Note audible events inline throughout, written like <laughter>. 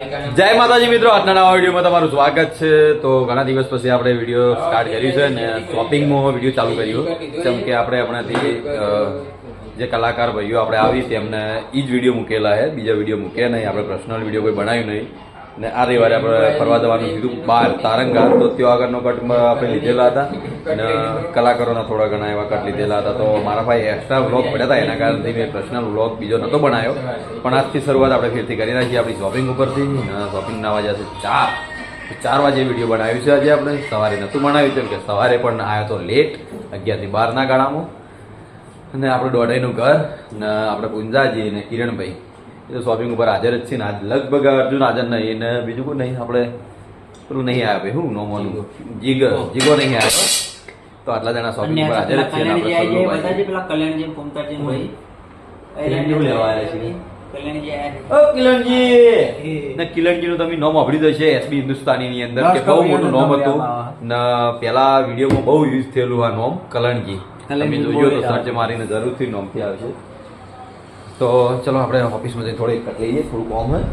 જય માતાજી મિત્રો, આજના નવા વિડીયોમાં તમારું સ્વાગત છે. તો ઘણા દિવસ પછી આપણે વીડિયો સ્ટાર્ટ કર્યું છે ને શોપિંગમાં વીડિયો ચાલુ કર્યું. જેમ કે આપણે હમણાંથી જે કલાકાર ભાઈઓ આપણે આવી તેમને એ જ વીડિયો મૂકેલા છે. બીજા વીડિયો મૂક્યા નહીં. આપણે પર્સનલ વીડિયો કોઈ બનાવ્યું નહીં. ને આ રવિવારે આપણે ફરવા જવાનું કીધું. બહાર તારંગા તો ત્યાં આગળનો કટ આપણે લીધેલા હતા અને કલાકારોના થોડા ઘણા એવા કટ લીધેલા હતા. તો મારા ભાઈ એક્સ્ટ્રા વ્લોગ પડ્યા હતા એના કારણથી મેં પર્સનલ વ્લોગ બીજો નહોતો બનાવ્યો. પણ આજથી શરૂઆત આપણે ફેરથી કરી નાખીએ આપણી શોપિંગ ઉપરથી. શોપિંગના વાગ્યા છે ચાર ચાર વાગે વીડિયો બનાવ્યું છે આજે આપણે. સવારે નહોતું બનાવ્યું કેમ કે સવારે પણ આવ્યો તો લેટ અગિયારથી બારના ગાળામાં. અને આપણું દોઢાઈનું ઘર ને આપણે પુંજાજી અને કિરણભાઈ. એ તો શોપિંગ ઉપર હાજર જ છે ને. આજ લગભગ અર્જુન હાજર નહીં ને બીજું કોઈ નહીં. આપણે પેલું નહીં આવે શું હું નોમોનું? જીગર જીગો. નહીં આવે. તો આટલા જણા શોપિંગ ઉપર હાજર જ છે ને આપણે પેલા કલ્યાણજી ભાઈ લેવા આવ્યા કિલણજી તમે નામ સાંભળ્યું હશે એસબી હિન્દુસ્તાની ની અંદર કે બહુ મોટું નોમ હતું. ને પેલા વિડીયોમાં બહુ યુઝ થયેલું આ નોમ કલણજી તમે જોજો તો સર્ચ મારીને જરૂરથી નોમથી આવશે તો ચલો આપણે ઓફિસમાં જઈને થોડી કરી લઈએ થોડું કોમ હોય.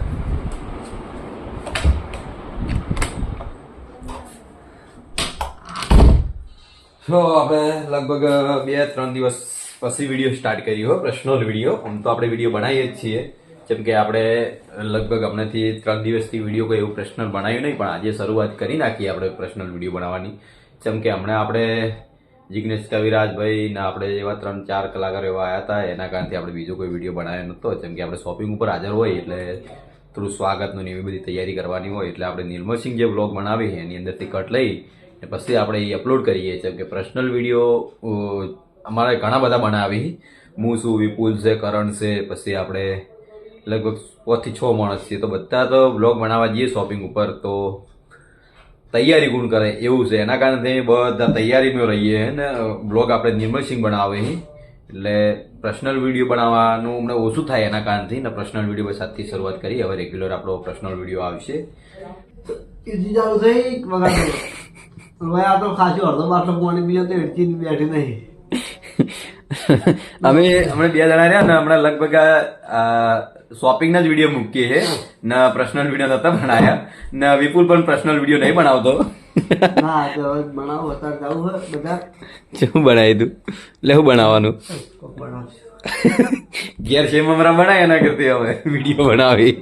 તો આપણે લગભગ બે, ત્રણ દિવસ પછી વીડિયો સ્ટાર્ટ કર્યો પ્રશ્નલ વીડિયો આમ તો આપણે વીડિયો બનાવીએ જ છીએ. જેમ કે આપણે લગભગ હમણાંથી ત્રણ દિવસથી વીડિયો કોઈ એવું પ્રશ્નલ બનાવ્યું નહીં, પણ આજે શરૂઆત કરી નાખીએ આપણે પ્રશ્નલ વીડિયો બનાવવાની. જેમ કે હમણાં આપણે જિગ્નેશ કવિરાજભાઈના આપણે એવા ત્રણ ચાર કલાકારો એવા આવ્યા હતા, એના કારણથી આપણે બીજો કોઈ વીડિયો બનાવ્યો નહોતો. જેમ કે આપણે શોપિંગ ઉપર હાજર હોય એટલે થોડું સ્વાગતનું એવી બધી તૈયારી કરવાની હોય એટલે આપણે નિર્મલસિંહ જે બ્લોગ બનાવી એની અંદરથી કટ લઈ અને પછી આપણે એ અપલોડ કરીએ. જેમ કે પર્સનલ વીડિયો અમારે ઘણા બધા બનાવી. હું છું વિપુલ છે, કરણ છે, પછી આપણે લગભગ છથી છ માણસ છીએ. તો બધા તો બ્લોગ બનાવવા જઈએ શોપિંગ ઉપર, તો તૈયારી ગુણ કરે? એવું છે. એના કારણે બધા તૈયારીમાં રહીએ ને. બ્લોગ આપણે નિર્મલસિંહ બનાવે છે. એટલે પર્સનલ વીડિયો બનાવવાનું અમને ઓછું થાય એના કારણથી ને પર્સનલ વીડિયો સાથે શરૂઆત કરી. હવે રેગ્યુલર આપણો પર્સનલ વીડિયો આવશે. હવે આ તો ખાસી અડધો બાટલો પાણી પીએ તો હેડચી બેઠી નહીં. <laughs> અમે હમણાં બે જણા રહ્યા ને હમણાં લગભગ શોપિંગના જ વીડિયો મૂકીએ છે ને પર્સનલ વીડિયો નતા ભણાયા. ને વિપુલ પણ પર્સનલ વીડિયો નહીં બનાવતો શું બનાવી તું? એટલે શું બનાવવાનું ઘેર છે મમરા બનાય એના કરતી હવે વીડિયો બનાવી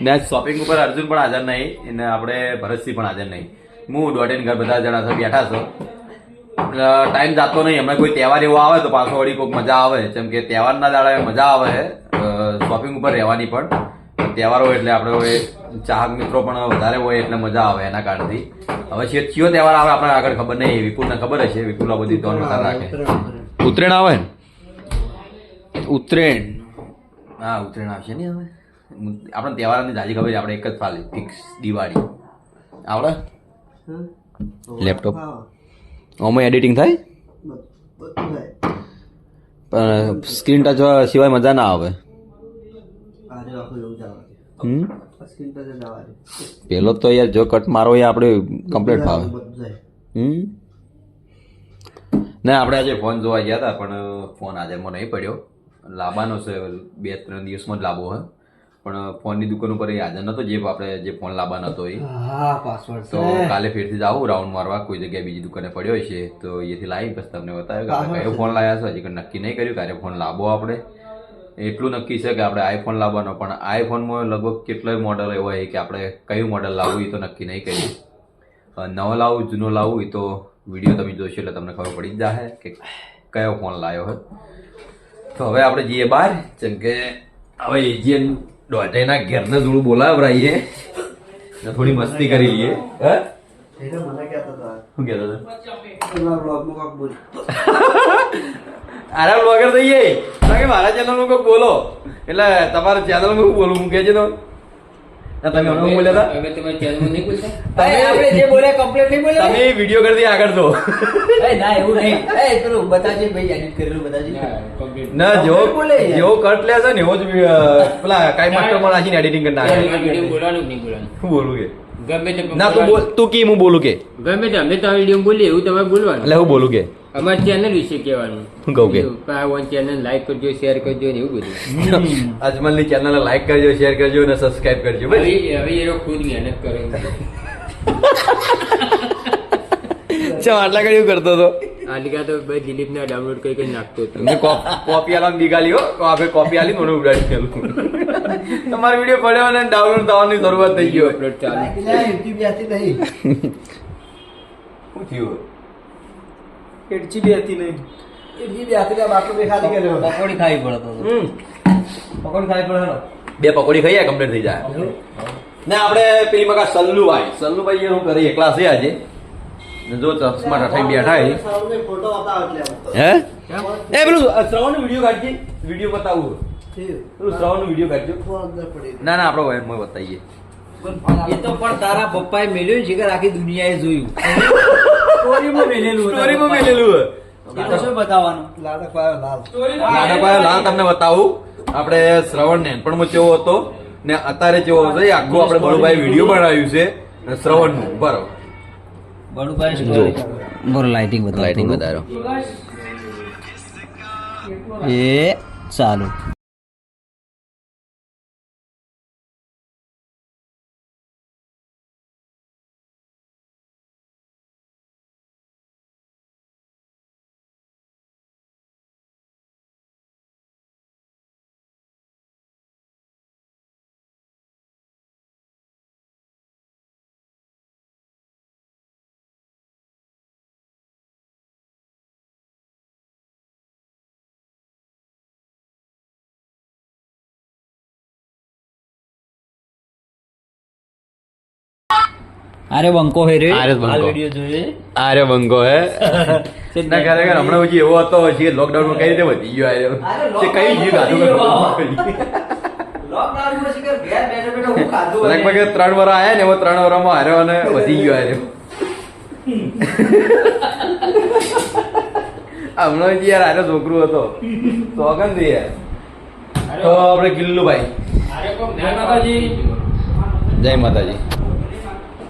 ના શોપિંગ ઉપર અર્જુન પણ હાજર નહીં. અને આપણે ભરતસિંહ પણ હાજર નહીં. હું દોઢેન ઘર બધા જણા બેઠા છો. ટાઈમ જતો નહીં. હમણાં કોઈ તહેવાર એવો આવે તો પાછો વળી કોઈક મજા આવે. જેમ કે તહેવારના દાડા મજા આવે શોપિંગ ઉપર રહેવાની પણ. તહેવાર હોય એટલે આપણે હવે ચાહક મિત્રો પણ વધારે હોય એટલે મજા આવે એના કારણથી. હવે છે કયો તહેવાર આવે આપણે આગળ ખબર નહીં. વિપુલને ખબર હશે. વિપુલ આ બધી વધારે રાખે. ઉત્તરાયણ આવે ને? ઉત્તરાયણ. હા ઉત્તરાયણ આવશે ને હવે? આપણે તહેવારની જાજી ખબર છે. આપણે એક જ ફાલી. ફિક્સ દિવાળી. આવડે? લેપટોપ આમાં એડિટિંગ થાય? પણ સ્ક્રીન ટચ સિવાય મજા ના આવે. પેલો તો યાર જો કટ મારો એ આપણે કમ્પ્લીટ ફાવે હમ? ના આપણે આજે ફોન જોવા ગયા હતા પણ ફોન આજે મને નહીં પડ્યો. લાવવાનો છે બે ત્રણ દિવસમાં જ લાવવો હે. પણ ફોનની દુકાન ઉપર એ હાજર નતો જે આપણે જે ફોન લાવવાનો હતો એ. હા પાસવર્ડ તો કાલે ફેરથી જાવું રાઉન્ડ મારવા કોઈ જગ્યાએ બીજી દુકાને પડ્યો છે તો એથી લાવી પછી તમને બતાવ્યો કે આપણે કયો ફોન લાવ્યા છો હજી કંઈ નક્કી નહીં કર્યું ક્યારે ફોન લાવવો આપણે. એટલું નક્કી છે કે આપણે આઈફોન લાવવાનો પણ આઈફોનમાં લગભગ કેટલાય મોડલ એવા હોય કે આપણે કયું મોડલ લાવવું એ તો નક્કી નહીં કર્યું. નવો લાવવું જૂનો લાવવું એ તો વીડિયો તમે જોશો એટલે તમને ખબર પડી જ જશે કે કયો ફોન લાવ્યો હોય તો હવે આપણે જઈએ બહાર જેમ કે હવે એજીએન દોઢાઈના ઘેરને થોડું બોલાવરાઈએ. ને થોડી મસ્તી કરી લઈએ. હે? શું કહેતો હતો? તમારા બ્લોગમાં કોક બોલ. આરામ વગર થઈએ? કે મારા ચેનલમાં કોઈ બોલો. એટલે તમારા ચેનલમાં હું બોલું? હું કહેજો તો? તમે હમણાં બોલ્યા હતા? નહીં બોલતા તમે- આપણે જે બોલે કમ્પ્લીટ નહીં બોલે તમે વીડિયો કરતી આગળ તો એ ના એવું નહીં. એ પેલું બતાજી ભાઈ એડિટ કરેલું બતાજી. ના જો. જેવો કટ લે છે ને એવો જ પેલા કાઈ માસ્ટરમાં નાખીને એડિટિંગ કરી નાખે. વીડિયો બોલવાનું નહીં બોલવાનું? શું બોલું કે? ગમે તે ના તું બોલ તું કે હું બોલું કે? ગમે તે અમે તો વીડિયો બોલીએ એવું તમારે બોલવાનું. એટલે હું બોલું કે? અમારી ચેનલ વિશે કહેવાનું. શું કહું કે? ચેનલ લાઈક કરજો શેર કરજો ને એવું બધું. અજમલની ચેનલ લાઈક કરજો શેર કરજો અને સબસ્ક્રાઇબ કરજો હવે હવે એ ખુદ મહેનત કરે. <laughs> ચમ આટલા ઘડી કરતો હતો? આ લીધા તો ભાઈ દિલીપ ને ડાઉનલોડ કરી નાખતો હતો. કોપ- કોપી આલામ દીગાલી હો. આપણે કોપી આલી મને ઉડાડી ગયેલું તમારો વીડિયો પડ્યો અને ડાઉનલોડ થવાની શરૂઆત થઈ ગયો અપલોડ ચાલુ. યુટ્યુબ યાથી નહીં. શું થયું એડજી બી હતી નહીં. એડજી બી હતી આ બાટલો બે ખાલી કર્યો પકોડી ખાવી પડે તો. પકોડી ખાવી પડે બે પકોડી ખાઈએ કમ્પ્લીટ થઈ જાય. ને આપણે પેલી મકા સલ્લુભાઈ. સલ્લુભાઈ એનું કરે? એકલા છે આજે. જો ચશ્મા ઠાઈ બેઠા હે? એ પેલું શ્રવણ વીડિયો કાઢજે. વીડિયો બતાવું. શ્રવણ વીડિયો કાઢજો. ના ના આપણો બતાવીએ. એ તો પણ તારા પપ્પાએ મેલ્યું છે કે આખી દુનિયાએ જોયું. સ્ટોરીમાં મેલેલું સ્ટોરીમાં મેલેલું એ તો શું બતાવવાનું? લાડક પાયો લાલ. તમને બતાવું. આપણે શ્રવણ નેનપણમાં કેવો હતો ને અત્યારે કેવો હતો એ આખું આપણે બળુભાઈ વીડિયો બનાવ્યું છે શ્રવણનું બરોબર. બળુભાઈ બરો લાઇટિંગ બતાવો લાઇટિંગ થોડું. એ ચાલુ. અરે બંકો હે રે. આરે બંકો. આ વિડિયો જોઈએ. અરે બંગો હે. <laughs> ના ખરેખર હમણાં હજી એવો હતો હજી લોકડાઉનમાં કઈ રીતે વધી ગયો આરે કે કઈ ગયું? લોકડાઉનમાં શિકર ઘેર બેઠો બેઠો હું ખાધું. લગભગ ત્રણ વાર આયા ને એવો ત્રણ વારમાં હાર્યો અને વધી ગયો આર્યો <laughs> હમણાં યાર આરે છોકરું હતો. સોગંદ રે યાર તો આપણે કિલ્લુભાઈ. ભાઈ કોક માતાજી. જય માતાજી.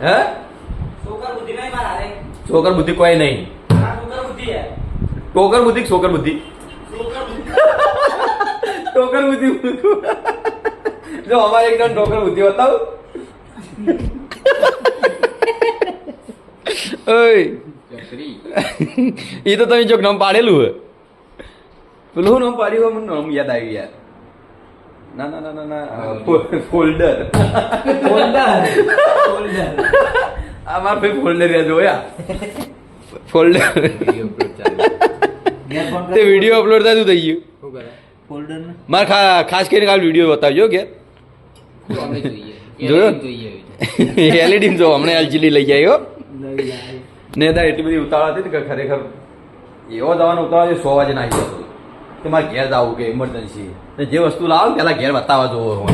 હે? છોકર બુદ્ધિ નહીં મારા રે. છોકર બુદ્ધિ કોઈ નહીં. છોકર બુદ્ધિ હે. ટોકર બુદ્ધિ કે છોકર બુદ્ધિ? ટોકર બુદ્ધિ. જો અમારે એકદમ ટોકર બુદ્ધિ બતાવ. ઓય. એ તો તમે જો નામ પાડેલું હે. પેલું નામ પાડ્યું? હોય? મને નામ યાદ આવી યાર ના ના ના ના ના. ફોલ્ડર. આ મારા ભાઈ ફોલ્ડર યાદ જોયા ફોલ્ડર. તે વીડિયો અપલોડ થાય થઈ ગયું. ફોલ્ડર મારે ખાસ કરીને કાલ વીડિયો બતાવજો કે જોયો? એલઈડી જો હમણાં એલજીડી લઈ આવ્યો ને એટલી બધી ઉતાવળ હતી કે ખરેખર એવો જવાનો ઉતાવળ સો વાગે નાખી જતો. કે મારે ઘેર જવું કે ઇમરજન્સી જે વસ્તુ લાવો ને પેલા ઘેર બતાવવા જોવો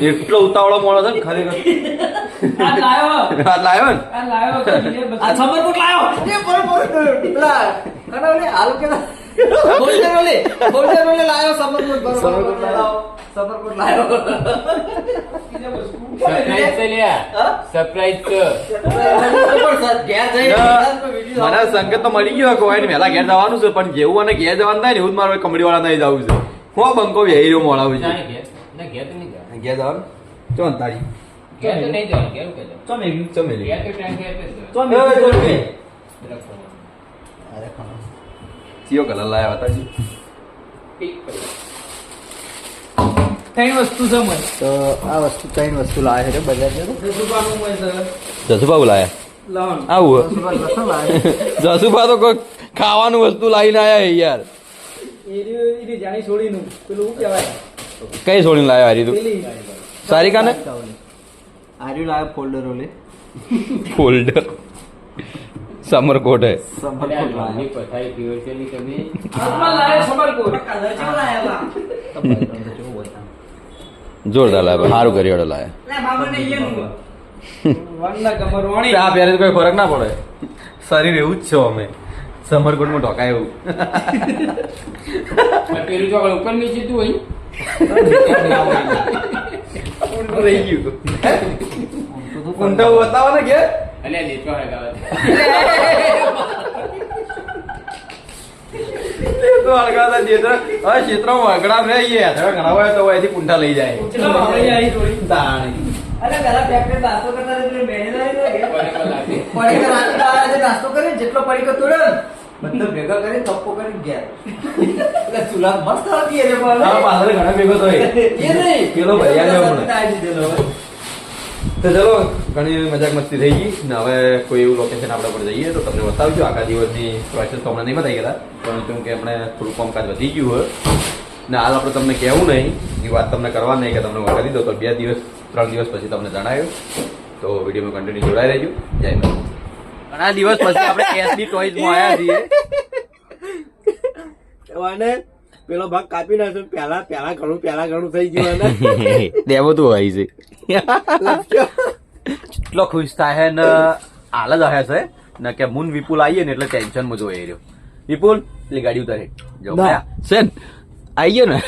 એટલો ઉતાવળો મોડો છે ને ખરેખર. આ લાવ્યો ને? આ સમરકોટ લાયો. સરપ્રાઈઝ છે લ્યા સરપ્રાઈઝ છે મને સંકેત તો મળી ગયો કોઈ વહેલા ઘેર જવાનું છે પણ જેવું અને ઘેર જવાનું થાય ને એવું જ મારે કમડી વાળા નહીં જવું છે હું બંકો વેહી રહ્યો મોડાવું. છે ઘેર જવાનું ચો તારી ઘેર તો નહીં જવાનું ઘેર જ જવાનું. ચમેલી રાખવાનું. ચિયો કલર લાયા હતા જી ટીક મને. તો આ વસ્તુ ત્રણ વસ્તુ લાવે છે બજાર જસુભા લાયા? આવું <laughs> જસુભા તો કોઈ ખાવાનું વસ્તુ લાવીને આયા યાર. કઈ છોડીને લાયા હારી તું? સારી કાને? આર્યું લાવે ફોલ્ડર ઓલે. ફોલ્ડર સમરકોટ. હે સમરકોટ <laughs> લાવે લોનની પથારી પીવો છે ની તમે જોરદાર લાવે સારું કરી લાયા. આ પહેરે તો કોઈ ફરક ના પડે. શરીર એવું જ છો અમે. સમરકોટમાં ઢોકાય એવું. પેલું ચોકડ ઉપર નીચે તું હોય રહી ગયું ઊંધો બતાવો ને કે અલ્યા હળગાવે <laughs> હવે વગડા ઘણા હોય તો અહીંથી પૂંઠા લઈ જાય. અરે નાસ્તો કરતા લાગે. પડીકા નાસ્તો જેટલો પડીકો ને, બધો ભેગો કરી થપ્પો કરી ગયા એટલે ચૂલા મસ્ત હતી એને પણ. પાછળ ઘણા ભેગો થાય. એ નહીં. પેલો ભરી તો ચલો ઘણી મજાક મસ્તી થઈ ગઈ ને હવે કોઈ એવું લોકેશન આપણે પર જઈએ તો તમને બતાવજો. આખા દિવસની પ્રોસેસ તો હમણાં નહીં બતાવી ગયા પરંતુ કે આપણે થોડું કામકાજ વધી ગયું હોય. ને હાલ આપણે તમને કહેવું નહીં એ વાત તમને કરવા નહીં કે તમને કરી દો તો બે દિવસ ત્રણ દિવસ પછી તમને જણાવ્યું તો વિડીયોમાં કન્ટિન્યુ જોડાઈ રહેજો. જય માતા ઘણા દિવસ પછી આપણે એસડી ટોયઝમાં આવ્યા છીએ. <laughs> પેલો ભાગ કાપી નાખ્યો. પેલા પહેલા ઘણું પહેલા ઘણું થઈ ગયું અને <laughs> દેવો તો હોય છે. એટલો ખુશ થાય ને હાલ જ હે છે. ને કે મુન વિપુલ આવીએ ને એટલે ટેન્શનમાં જોઈ રહ્યો વિપુલ એટલી ગાડી ઉતારે. સેન આવી ગયો ને.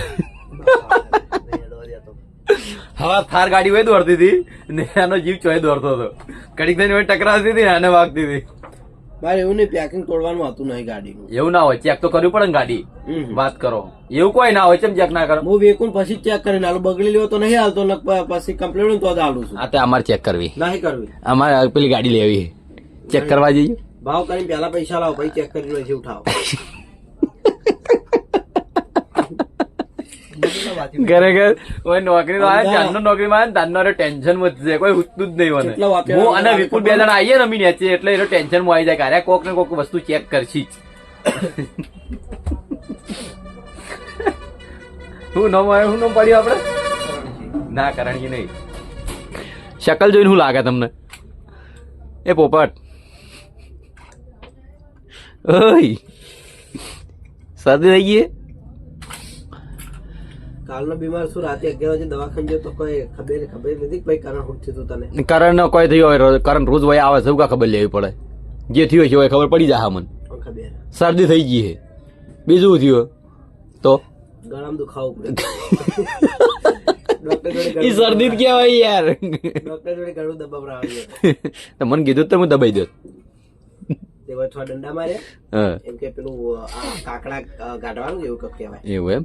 હવા થાર ગાડી હોય દોડતી હતી ને એનો જીવ ચોય દોડતો હતો. કડીક થઈને ટકરાતી હતી ને આને વાગતી હતી. મારે એવું નહીં પેકિંગ તોડવાનું હતું નહીં ગાડીનું. એવું ના હોય ચેક તો કરવી પડે ને ગાડી. વાત કરો. એવું કોઈ ના હોય ચેમ ચેક ના કરો? હું વેકુન પછી ચેક કરીને હાલું બગડી લેવો તો નહીં હાલતો પછી કમ્પ્લેન તો હાલું છું. આ અમારે ચેક કરવી. નહીં કરવી. અમારે પેલી ગાડી લેવી ચેક કરવા જઈએ. ભાવ કરીને પેલા પૈસા લાવો પછી ચેક કરીને પછી <laughs> કોઈ નોકરી ચાંદનો નોકરી માં ટેન્શન વધશે કોઈ ઉઠતું જ નહીં મને. હું અને વિપુલ બે જણા આવીએ ને અમી નેચે એટલે એનો ટેન્શનમાં આવી જાય કે કોક ને કોક વસ્તુ ચેક કરશી હું નામ આવ્યું શું નામ પડ્યું આપણે ના કરણજી નહીં. શકલ જોઈને શું લાગે તમને? એ પોપટ. ઓય. શરદી થઈ ગઈ કાલનો બીમાર શું રાતે અગિયાર વાગે દવાખાને ગયો તો કોઈ ખબર ખબર નથી ભાઈ કારણ શું થયું તને? કારણ કોઈ થયો હોય કારણ રોજ વય આવે સૌ કા ખબર લેવી પડે. જે થયો છે ખબર પડી જાય મને. ખબર? શરદી થઈ ગઈ છે. બીજું થયું? તો? ગળામાં દુખાવો પડે <laughs> ઈ શરદી કહેવાય યાર. ડોક્ટર જોડે દબાવડાવ્યું તો મને કીધું તો હું દબાઈ દો તે વચ્ચે દંડા માર્યા એમ કે પેલું કાકડા ગાઢવાનું એવું કંઈક કહેવાય. એવું એમ.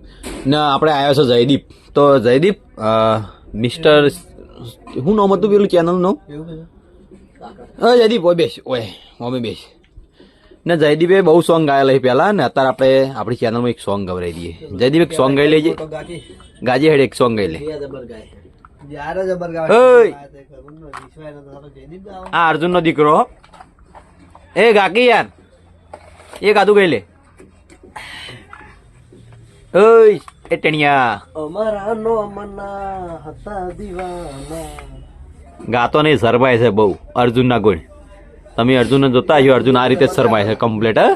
ને આપણે આવ્યો છે જયદીપ. તો જયદીપ મિસ્ટર શું નામ હતું પેલું ચેનલનું જયદીપ ઓય બેસ ઓય મમ્મી બેસ. ને જયદીપે બહુ સોંગ ગાયેલા છે પહેલા ને અત્યારે આપણે આપણી ચેનલમાં એક સોંગ ગવરાઈ દઈએ. જયદીપ એક સોંગ ગાઈ લેજે. ગાજી. હેડ એક સોંગ ગાઈ લે. હા આ અર્જુન નો દીકરો હો. એ ગાકી યાર એ ગાતું ગઈ લે. ઓય એ ટેણિયા. અમારા નો મના હતા દીવાના. ગાતો નહીં શરમાય છે બહુ અર્જુન ના ગુણ. તમે અર્જુન જોતા છો અર્જુન આ રીતે શરમાય છે કમ્પ્લેટ હા?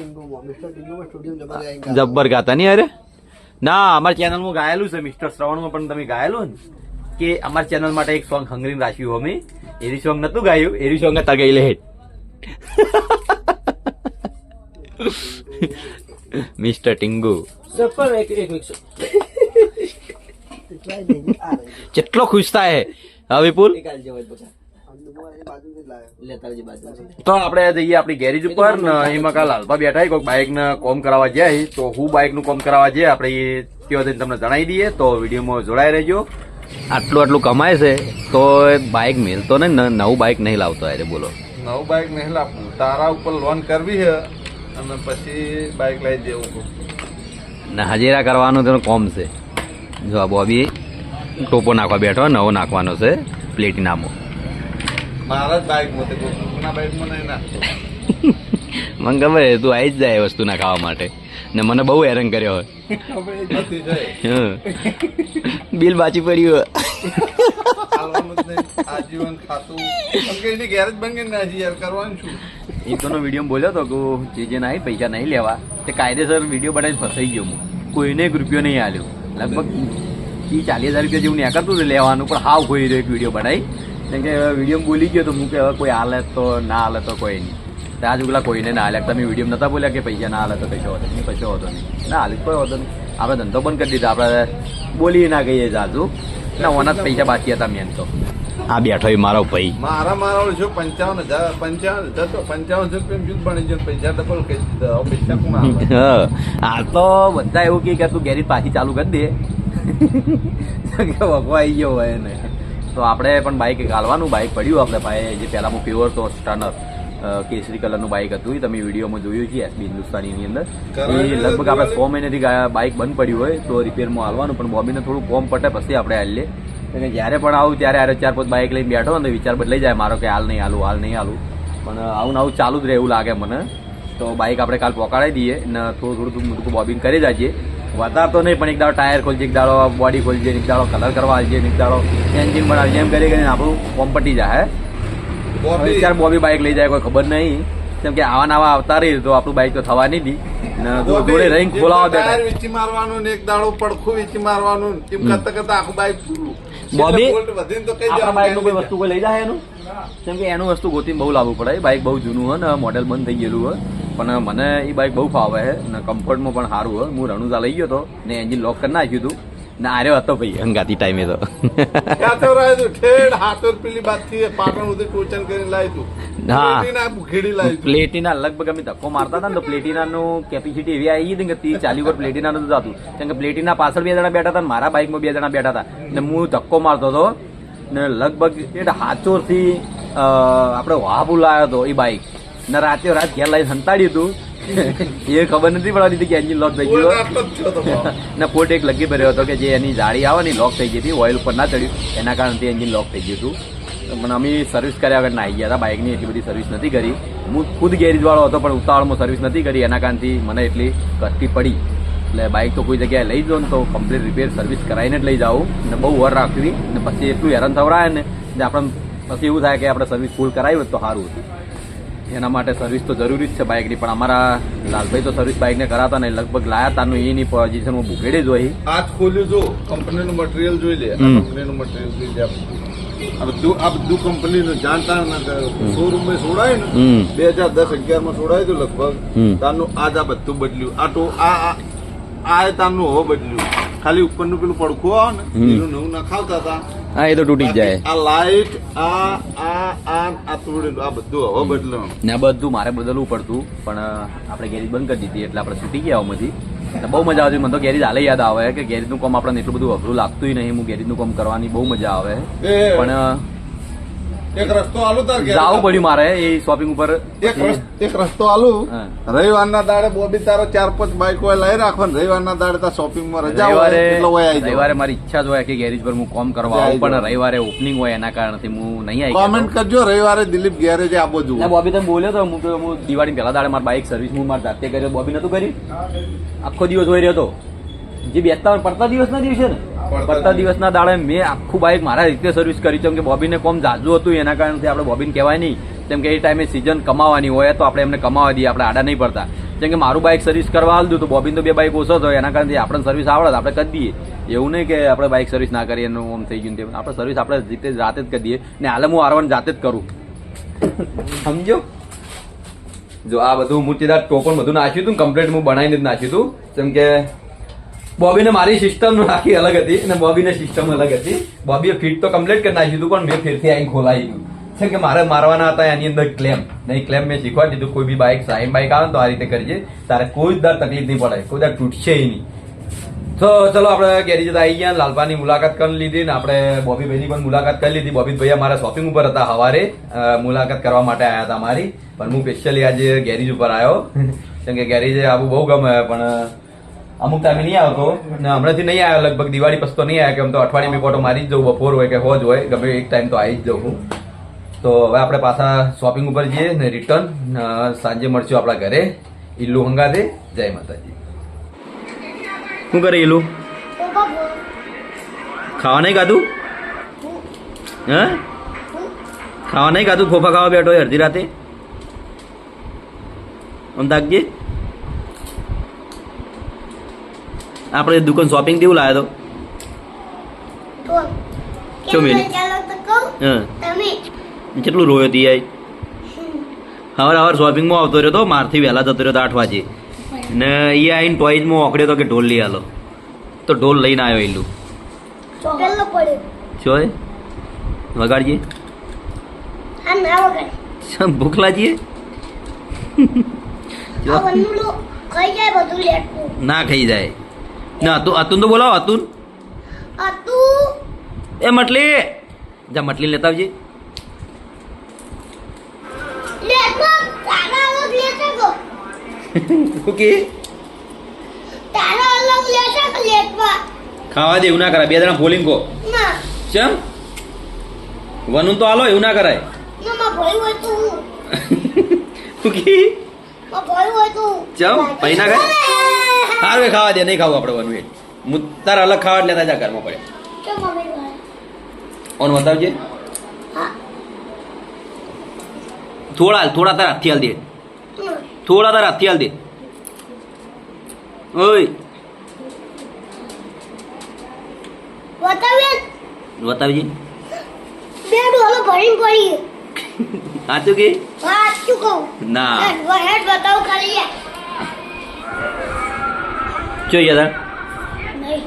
જબ્બર ગાતા નહીં અરે? ના અમારી ચેનલમાં ગાયેલું છે મિસ્ટર શ્રવણમાં પણ તમે ગાયેલું ને? કે અમારી ચેનલ માટે એક સોંગ હંગરીને રાખ્યું અમે. એરી સોંગ નતું ગાયું એરી સોંગ હતા ગઈ લે મિસ્ટર ટિંગુ કેટલો ખુશ થાય હા? વિપુલ? તો આપણે જઈએ આપણી ગેરેજ ઉપર ને એમાં કાલ હાલપા બેઠા કોઈ બાઇક ને કોમ કરાવવા જાય તો હું બાઇકનું કોમ કરાવવા જાય આપણે એ ત્યાં જઈને તમને જણાવી દઈએ. તો વિડીયોમાં જોડાઈ રહેજો. આટલું આટલું કમાય છે તો બાઇક મેલતો ને નવું બાઇક નહીં લાવતો અરે બોલો. નવું બાઇક નહીં લાવવું તારા ઉપર લોન કરવી છે અને પછી બાઇક લઈ જવું ને હજેરા કરવાનું તેનું કોમ છે. જો આ બોબી ટોપો નાખવા બેઠો નવો નાખવાનો છે પ્લેટિનામો મારા જ બાઇકમાં કોઈના બાઇકમાં નહીં નાખતો. <laughs> મને ખબર છે તું આવી જ જાય વસ્તુ નાખાવા માટે. ને મને બહુ હેરાન કર્યો હોય. <laughs> બિલ બાચી પડ્યું <laughs> ના છું ઇકોનો વીડિયો બોલ્યો તો કે જે જે નહીં પૈસા નહીં લેવા. તે કાયદેસર વીડિયો બનાવીને ફસાઈ ગયો કોઈને રૂપિયો નહીં આલ્યો. લગભગ એ ચાલીસ હજાર રૂપિયા જેવું નીકળતું હતું લેવાનું, પણ હાવ કોઈ એક વીડિયો બનાવી કેમ કે વીડિયો બોલી ગયો તો હું કે હવે કોઈ હાલે તો, ના હાલે તો કોઈ નહીં. આજ કોઈને ના હાલ્યા તમે વીડિયો નતા બોલ્યા કે પૈસા ના હાલે તો કશો હતો નહીં, કશો હતો નહીં. ના હાલ કોઈ હતો નહીં. આપણે ધંધો બંધ કરી દીધો. આપણે બોલી ના કહીએ જાજુ. ના ઓના જ પૈસા બાકી હતા મેન તો. આ બેઠો એ મારો ભાઈ. મારા મારા જો પંચાવન હજાર પંચાવન હજાર તો પંચાવન હજાર રૂપિયા જૂથ બની જાય પૈસા ડબલ કહી દીધા પૈસા કોણ હા આ તો બધા એવું કહે કે તું ગેરેજ પાછી ચાલુ કરી દે. કે વગવાઈ ગયો હોય ને તો આપણે પણ બાઇક ગાળવાનું બાઇક પડ્યું આપણે ભાઈ જે પહેલાં હું પ્યોર તો સ્ટર્નર કેસરી કલરનું બાઇક હતું એ તમે વિડીયોમાં જોયું છે એસબી હિન્દુસ્તાનીની અંદર. એ લગભગ આપણે સો મહિનાથી બાઇક બંધ પડ્યું હોય તો રિપેરમાં આવવાનું પણ બોબીને થોડું કોમ પટે પછી આપણે હાલીએ. અને જ્યારે પણ આવું ત્યારે આરે ચાર પાંચ બાઇક લઈને બેઠો ને વિચાર બદલાઈ જાય મારો કે હાલ નહીં હાલું હાલ નહીં હાલું. પણ આવું ને આવું ચાલુ જ રહે એવું લાગે મને. તો બાઇક આપણે કાલ પકડાઈ દઈએ ને થોડું થોડું થોડું બોબિંગ કરી જાજે. વધાર તો નહીં પણ એક દાડો ટાયર ખોલજે એક દાડો બોડી ખોલજે એક દાડો કલર કરવા આવજે એક દાડો એન્જિન બનાવજે એમ કરી કરીને આપણું કોમ પટી જાય બોબી ચાર બોબી બાઇક લઈ જાય કોઈ ખબર નહીં. કેમ કે આવા નવા આવતા રહી તો આપણું બાઇક તો થવાની હતી જોડે રહીને ખોલાવા બેઠા. વીંચી મારવાનું ને એક દાડો પડખું વીચી મારવાનું એમ કરતા કરતા આખું બાઈક બોબી, આપણા જવાનું બાઇકનું કોઈ વસ્તુ કોઈ લઈ જાય એનું? કેમ કે એનું વસ્તુ ગોતીને બહુ લાવવું પડે બાઇક બહુ જૂનું હોય ને મોડેલ બંધ થઈ ગયેલું હોય. પણ મને એ બાઇક બહુ ફાવે છે ને કમ્ફર્ટમાં પણ સારું હોય. હું રણુજા લઈ ગયો હતો ને એન્જિન લોક કરી નાખ્યું હતું. ને આર્યો હતો ભાઈ. હંગાતી ટાઈમે તો. તો તું? ઠેઠ પેલી બાજથી પાટણ સુધી ટોચન કરીને લાવી તું. હા. પ્લેટીના લાવી પ્લેટિના લગભગ અમે ધક્કો મારતા હતા ને તો પ્લેટિનાનું કેપેસિટી એવી આવી હતી કે ત્રીસ ચાલી ઉપર પ્લેટિનાનું જ હતું. કેમ કે પ્લેટિના પાછળ બે જણા બેઠા હતા ને મારા બાઇકમાં બે જણા બેઠા હતા. ને હું ધક્કો મારતો હતો ને લગભગ એટલે હાચોરથી આપણે વાહ લાવ્યો હતો એ બાઇક ને રાતે રાત ઘેર લાવી સંતાડ્યું હતું. એ ખબર નથી પડવાની હતી કે એન્જિન લોક થઈ ગયો. ને પોટ એક લગી ભર્યો હતો કે જે એની જાળી આવે ને લોક થઈ ગઈ હતી ઓઇલ ઉપર ના ચડ્યું. એના કારણથી એન્જિન લોક થઈ ગયું હતું. પણ મને અમે સર્વિસ કર્યા વગર ના આવી ગયા હતા બાઇકની એટલી બધી સર્વિસ નથી કરી. હું ખુદ ગેરેજવાળો હતો પણ ઉતાવળમાં સર્વિસ નથી કરી. એના કારણથી મને એટલી કષ્ટી પડી. એટલે બાઇક તો કોઈ જગ્યાએ લઈ જાઉં ને તો કમ્પ્લીટ રિપેર સર્વિસ કરાવીને જ લઈ જાઉં. ને બહુ વર રાખવી. ને પછી એટલું હેરાન થવરાય ને ને આપણે પછી એવું થાય કે આપણે સર્વિસ ફૂલ કરાવી હોત તો સારું હતું. એના માટે સર્વિસ તો જરૂરી જ છે બાઇકની પણ અમારા લાલભાઈ તો સર્વિસ બાઇકને કરાતા નહીં. લગભગ લાયા તાનું એની પોઝિશન હું જ હોય. આજ ખોલ્યું જો. કંપનીનું મટીરિયલ જોઈ લે. કંપનીનું મટીરિયલ જોઈ લે આ બધું આ બધું કંપનીનું જાણતા શોરૂમ છોડાય. ને. બે હજાર દસ અગિયારમાં છોડાયું હતું લગભગ તારનું આજ આ બધું બદલ્યું. આ તો આ આ તારનું હવે બદલ્યું. ખાલી ઉપરનું પેલું પડખું આવે ને એનું નવું નખાવતા હતા. હા એ તો તૂટી જાય. આ લાઈટ આ આ આ આ તોડેલું આ બધું હવે બદલવાનું. ને બધું મારે બદલવું પડતું પણ આપણે ગેરેજ બંધ કરી દીધી એટલે આપણે છૂટી ગયા આમાંથી. ને બહુ મજા આવતી. મને તો ગેરેજ હાલે યાદ આવે કે ગેરેજનું કામ આપણને એટલું બધું અઘરું લાગતું નહીં. હું ગેરેજનું કામ કરવાની બહુ મજા આવે. પણ એક રસ્તો આલુ તાર જવું પડ્યું મારે એ શોપિંગ ઉપર. એક એક રસ્તો આલુ. રવિવારના દાડે બોબી તારો ચાર પાંચ બાઈક હોય લઈ રાખવાનું રવિવારના દાડે તાર શોપિંગમાં રજા હોય રવિવારે મારી ઈચ્છા જ હોય કે ગેરેજ પર હું કામ કરવા આવું પણ રવિવારે ઓપનિંગ હોય એના કારણથી હું નહીં આવી કોમેન્ટ કરજો રવિવારે દિલીપ ગેરેજ આપો જુઓ. બોબી તમે બોલ્યો તો હું હું દિવાળી પહેલા દાડે મારી બાઇક સર્વિસ હું મારી જાતે કર્યો બોબી નતું કરી? આખો દિવસ હોય રહ્યો હતો જે બેસતા પડતા દિવસ ના દિવસે ને. પડતા દિવસના દાડે મેં આખું બાઇક મારા રીતે સર્વિસ કરી કેમ કે બોબીને કોમ જાજુ હતું એના કારણથી આપણે બોબીને કહેવાય નહીં. કેમ કે એ ટાઈમે સિઝન કમાવાની હોય તો આપણે એમને કમાવા દઈએ આપણે આડા નહીં પડતા. જેમ કે મારું બાઇક સર્વિસ કરવા હાલ દઉં તો બોબીન તો બે બાઇક ઓછો થયો એના કારણથી આપણે સર્વિસ આવડે આપણે કરી દઈએ. એવું નહીં કે આપણે બાઇક સર્વિસ ના કરીએ એનું ઓમ થઈ ગયું તેમ આપણે સર્વિસ આપણે રીતે જાતે જ કરી દઈએ. ને હાલે હું આરવણ જાતે જ કરું. સમજો? જો આ બધું મૂર્તિદાર ટોપણ બધું નાખ્યું હતું કમ્પ્લીટ હું બનાવીને જ નાખ્યું હતું. જેમ કે બોબીને મારી સિસ્ટમ આખી અલગ હતી અને બોબીને સિસ્ટમ અલગ હતી. બોબીએ ફિટ તો કમ્પ્લીટ કરી નાખ્યું હતું પણ મેં ફેરથી અહીં ખોલાવી દીધું. છે કે મારે મારવાના હતા એની અંદર ક્લેમ નહીં ક્લેમ મેં શીખવાડી દીધું કોઈ બી બાઇક સાઈન બાઇક આવે તો આ રીતે કરીએ. તારે કોઈ જ દર તકલીફ નહીં પડે કોઈ દર તૂટશે નહીં. તો ચલો આપણે ગેરેજ આવી ગયા લાલપાની મુલાકાત કરી લીધી ને આપણે બોબીભાઈની પણ મુલાકાત કરી લીધી. બોબીભાઈ અમારા શોપિંગ ઉપર હતા સવારે. મુલાકાત કરવા માટે આવ્યા હતા અમારી. પણ હું સ્પેશિયલી આજે ગેરેજ ઉપર આવ્યો. <laughs> કેમ કે ગેરેજે આવું બહુ ગમે પણ અમુક ટાઈમે નહીં આવતો ને હમણાંથી નહીં આવ્યો લગભગ દિવાળી પછી તો નહીં આવ્યો કેમ તો અઠવાડિયે મેં ફોટો મારી જ જવું બપોર હોય કે હોજ હોય ગમે એક ટાઈમ તો આવી જ જવું હું. તો હવે આપણે પાછા શોપિંગ ઉપર જઈએ ને રિટર્ન સાંજે મળશું આપણા ઘરે. ઈલ્લુ હંગાદે જય માતાજી. શું કરે ઈલ્લુ? ખાવા નહીં ખાધું? હે. ખાવા નહીં ખાધું? ફોફા ખાવા બેઠો હોય અડધી રાતે? આમ આપણે દુકાન શોપિંગ કેવું લાવ્યો તો? મેલી? હા. કેટલું રોયો તી આઈ હવાર હવાર શોપિંગમાં આવતો રહ્યો તો મારથી વહેલા જતો રહ્યો તો આઠ વાગે. ને એ આવીને ટોઈજમાં ઓકડ્યો તો કે ઢોલ લઈ આલો. તો ઢોલ લઈને આવ્યો એલું પેલો વગાડીએ ભૂખ લાગીએ ના ખાઈ જાય. ના તું અતુન તો બોલાવો અતુન એ મટલી. જા મટલી લેતા આવજે. ખાવા દે એવું ના કરાય. બે જણા બોલિંગ કો. ચમ? વનુ તો હાલો એવું ના કરાય. <laughs> ચમ? પૈના ના ખાય? સારું ખાવા દે નહીં ખાવું આપણે વનું એ તારા અલગ ખાવા એટલે તાજા ઘરમાં પડે. ઓન બતાવજે. થોડા થોડા તારા હાથથી હાલ દે. થોડા તારા હાથથી હાલ દે. ઓય. બતાવજે. બે ડોલો ભરીને પડી સાચું કે? કહું. ના. હેડ હેડ ખાલી ચો ગયા તા નહીં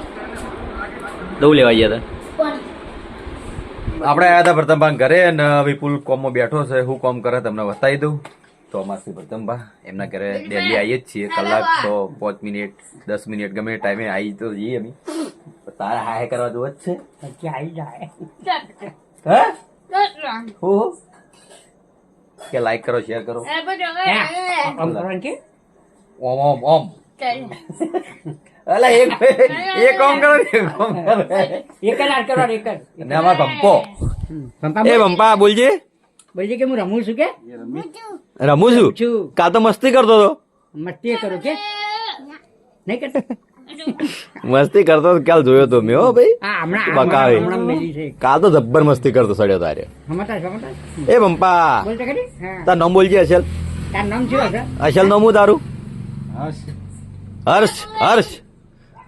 દઉં લેવા ગયા તા આપણે આવ્યા હતા પ્રથમભા ઘરે અને વિપુલ કોમમાં બેઠો છે. હું કોમ કરે તમને બતાવી દઉં. તો અમારથી પ્રથમભા એમના ઘરે ડેલી આવીએ જ છીએ. કલાક તો પાંચ મિનિટ દસ મિનિટ ગમે ટાઈમે આવી તો જઈએ અમે. તારે હાય કરવા જવો જ છે? પછી આવી જાય. હે? હો હો. કે લાઈક કરો શેર કરો. ઓમ ઓમ ઓમ. <laughs> અલા એક એક ઓમ કરો ને એક કરો. એક જ હાથ કરવાનું એક જ. અને અમાર પંપો એ પંપા બોલજે. બોલજે કે હું રમું છું કે? રમું છું? છું. તો મસ્તી કરતો હતો? મસ્તી કરો કે? નહીં કરતો? મસ્તી કરતો તો કાલ જોયો તો મેં હો ભાઈ. હા હમણાં બકાવે. હમણાં હમણાં મેલી છે કાલ તો જબ્બર મસ્તી કરતો સડ્યો તારે. એ તો હા. તાર નામ બોલજે અશલ? તાર નામ શું અશલ નામ હું તારું હર્ષ હર્ષ.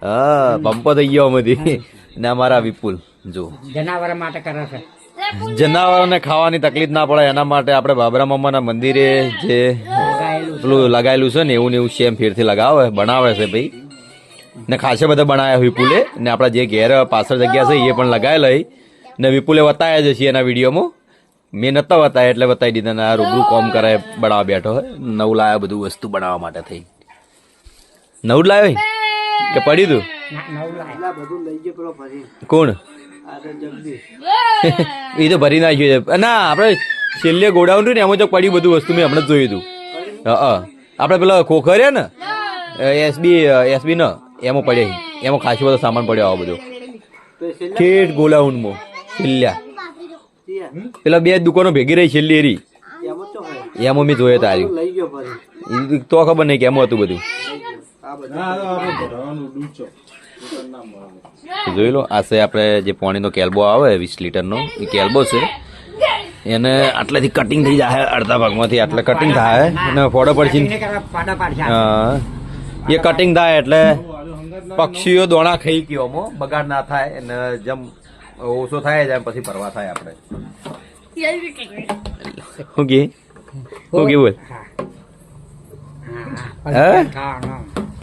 હા પંપો થઈ ગયો અમેથી ને અમારા વિપુલ જો જનાવર માટે કરે છે. જનાવરોને ખાવાની તકલીફ ના પડે એના માટે આપણે બાબરા મામાના મંદિરે જે પેલું લગાયેલું છે ને એવું ને એવું સેમ ફેરથી લગાવે બનાવે છે ભાઈ. ને ખાસે બધા બનાવ્યા વિપુલે ને આપણા જે ઘેર પાછળ જગ્યા છે એ પણ લગાવેલા ને વિપુલે બતાવ્યા જ છે એના વિડીયોમાં. મેં નતા બતાવ્યા એટલે બતાવી દીધા ને આ રૂબરૂ કોમ કરાય બનાવવા બેઠો હોય. નવું લાયા બધું વસ્તુ બનાવવા માટે થઈ. નવું લાવ્યો કે પડ્યું તું? ના, નવું લાય. આ બધું લઈ ગયો પેલો ફરી. કોણ એ તો ભરી નાખ્યું છે. ના આપણે છેલ્લે ગોડાઉન રહ્યું ને એમાં તો પડ્યું બધું વસ્તુ મેં હમણાં જ જોયું હતું હા આપણે પેલા ખોખર ને? એસબી એસબી ન એમાં પડ્યા એમાં ખાસી બધો સામાન પડ્યો આવો બધો. તો છેલ્લે ઠેઠ ગોડાઉનમાં છેલ્લા. પેલા બે દુકાનો ભેગી રહી છેલ્લી એરી. એમાં તો હોય. એમાં મેં જોયા તારી. લઈ ગયો તો ખબર નહીં કેમ હતું બધું. જોઈ લો આ છે આપણે જે પાણીનો કેલ્બો આવે વીસ લીટરનો એ કેલ્બો છે. એને આટલેથી કટિંગ થઈ જાય અડધા ભાગમાંથી આટલે કટિંગ થાય. અને ફોડો પડશે. એ કટિંગ થાય એટલે પક્ષીઓ દોણા ખાઈ ગયો બગાડ ના થાય અને જેમ ઓછો થાય જેમ પછી ભરવા થાય આપણે. ઓકે ઓકે બોલ? હા.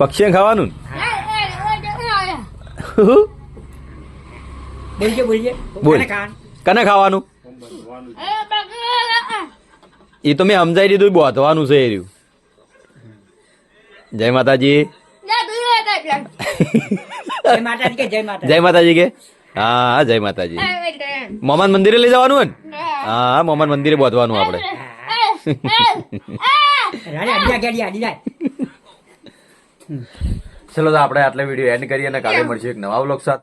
પક્ષીને ખાવાનું? બોલ. કને ખાવાનું? એ તો મેં સમજાઈ દીધું બોધવાનું છે એ રહ્યું. જય માતાજી. જય માતાજી કે હા જય માતાજી. મોમાન મંદિરે લઈ જવાનું હોય ને? હા હા મોમાન મંદિરે બોધવાનું આપણે રાજા અડી જાય અડી જાય ચલો તો આપણે આટલા વીડિયો એન્ડ કરીએ અને કાલે મળશે એક નવા વ્લોગ સાથે.